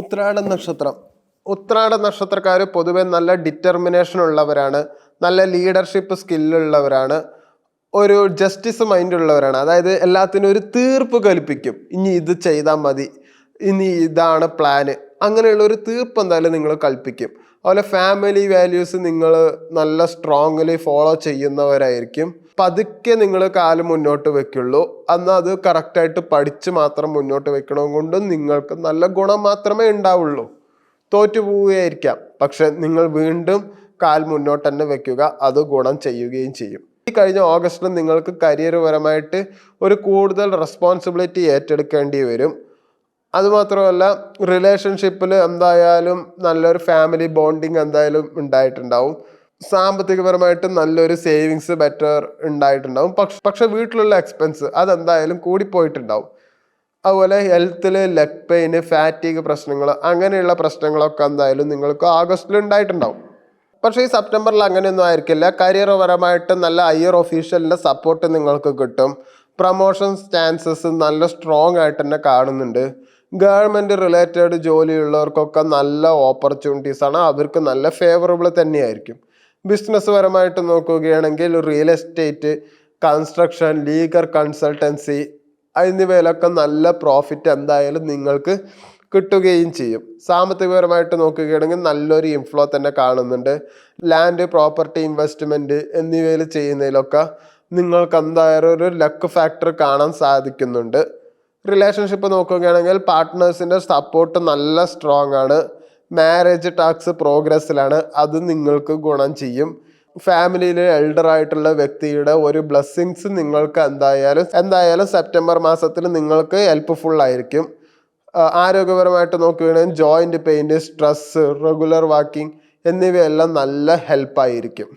ഉത്രാട നക്ഷത്രം. ഉത്രാട നക്ഷത്രക്കാർ പൊതുവെ നല്ല ഡിറ്റർമിനേഷൻ ഉള്ളവരാണ് നല്ല ലീഡർഷിപ്പ് സ്കില്ലുള്ളവരാണ് ഒരു ജസ്റ്റിസ് മൈൻഡ് ഉള്ളവരാണ്. അതായത് എല്ലാത്തിനും ഒരു തീർപ്പ് കൽപ്പിക്കും. ഇനി ഇത് ചെയ്താൽ മതി ഇനി ഇതാണ് പ്ലാന് അങ്ങനെയുള്ള ഒരു തീർപ്പ് എന്തായാലും നിങ്ങൾ കൽപ്പിക്കും. അതുപോലെ ഫാമിലി വാല്യൂസ് നിങ്ങൾ നല്ല സ്ട്രോങ്ലി ഫോളോ ചെയ്യുന്നവരായിരിക്കും. പതുക്കെ നിങ്ങൾ കാൽ മുന്നോട്ട് വെക്കുള്ളൂ. എന്നാൽ അത് കറക്റ്റായിട്ട് പഠിച്ച് മാത്രം മുന്നോട്ട് വെക്കണം കൊണ്ടും നിങ്ങൾക്ക് നല്ല ഗുണം മാത്രമേ ഉണ്ടാവുള്ളൂ. തോറ്റു പോവുകയായിരിക്കാം. പക്ഷെ നിങ്ങൾ വീണ്ടും കാൽ മുന്നോട്ട് തന്നെ വെക്കുക. അത് ഗുണം ചെയ്യുകയും ചെയ്യും. ഈ കഴിഞ്ഞ ഓഗസ്റ്റിൽ നിങ്ങൾക്ക് കരിയർ പരമായിട്ട് ഒരു കൂടുതൽ റെസ്പോൺസിബിലിറ്റി ഏറ്റെടുക്കേണ്ടി വരും. അതുമാത്രമല്ല റിലേഷൻഷിപ്പിൽ എന്തായാലും നല്ലൊരു ഫാമിലി ബോണ്ടിങ് എന്തായാലും ഉണ്ടായിട്ടുണ്ടാവും. സാമ്പത്തികപരമായിട്ട് നല്ലൊരു സേവിങ്സ് ബെറ്റർ ഉണ്ടായിട്ടുണ്ടാവും. പക്ഷെ പക്ഷെ വീട്ടിലുള്ള എക്സ്പെൻസ് അതെന്തായാലും കൂടിപ്പോയിട്ടുണ്ടാവും. അതുപോലെ ഹെൽത്തിൽ ലെഗ് പെയിന് ഫാറ്റീഗ് പ്രശ്നങ്ങൾ അങ്ങനെയുള്ള പ്രശ്നങ്ങളൊക്കെ എന്തായാലും നിങ്ങൾക്ക് ആഗസ്റ്റിൽ ഉണ്ടായിട്ടുണ്ടാവും. പക്ഷേ ഈ സെപ്റ്റംബറിൽ അങ്ങനെയൊന്നും ആയിരിക്കില്ല. കരിയർ പരമായിട്ട് നല്ല ഹയർ ഒഫീഷ്യലിന്റെ സപ്പോർട്ട് നിങ്ങൾക്ക് കിട്ടും. പ്രൊമോഷൻ ചാൻസസ് നല്ല സ്ട്രോങ് ആയിട്ട് തന്നെ കാണുന്നുണ്ട്. ഗവൺമെന്റ് റിലേറ്റഡ് ജോലിയുള്ളവർക്കൊക്കെ നല്ല ഓപ്പർച്യൂണിറ്റീസ് ആണ്. അവർക്ക് നല്ല ഫേവറബിൾ തന്നെയായിരിക്കും. ബിസിനസ് പരമായിട്ട് നോക്കുകയാണെങ്കിൽ real estate construction legal consultancy എന്നിവയിലൊക്കെ നല്ല പ്രോഫിറ്റ് എന്തായാലും നിങ്ങൾക്ക് കിട്ടുകയും ചെയ്യും. സാമ്പത്തികപരമായിട്ട് നോക്കുകയാണെങ്കിൽ നല്ലൊരു ഇൻഫ്ലോ തന്നെ കാണുന്നുണ്ട്. ലാൻഡ് പ്രോപ്പർട്ടി ഇൻവെസ്റ്റ്മെന്റ് എന്നിവയിൽ ചെയ്യുന്നതിലൊക്കെ നിങ്ങൾക്ക് എന്തായാലും ഒരു ലക്ക് ഫാക്ടർ കാണാൻ സാധിക്കുന്നുണ്ട്. റിലേഷൻഷിപ്പ് നോക്കുകയാണെങ്കിൽ പാർട്ട്നേഴ്സിന്റെ സപ്പോർട്ട് നല്ല സ്ട്രോങ് ആണ്. മാരേജ് ടാക്സ് പ്രോഗ്രസ്സിലാണ് അത് നിങ്ങൾക്ക് ഗുണം ചെയ്യും. ഫാമിലിയിലെ എൽഡർ ആയിട്ടുള്ള വ്യക്തിയുടെ ഒരു ബ്ലെസ്സിങ്സ് നിങ്ങൾക്ക് എന്തായാലും എന്തായാലും സെപ്റ്റംബർ മാസത്തിൽ നിങ്ങൾക്ക് ഹെൽപ്ഫുൾ ആയിരിക്കും. ആരോഗ്യപരമായിട്ട് നോക്കുകയാണെങ്കിൽ joint pain stress regular walking എന്നിവയെല്ലാം നല്ല ഹെൽപ്പായിരിക്കും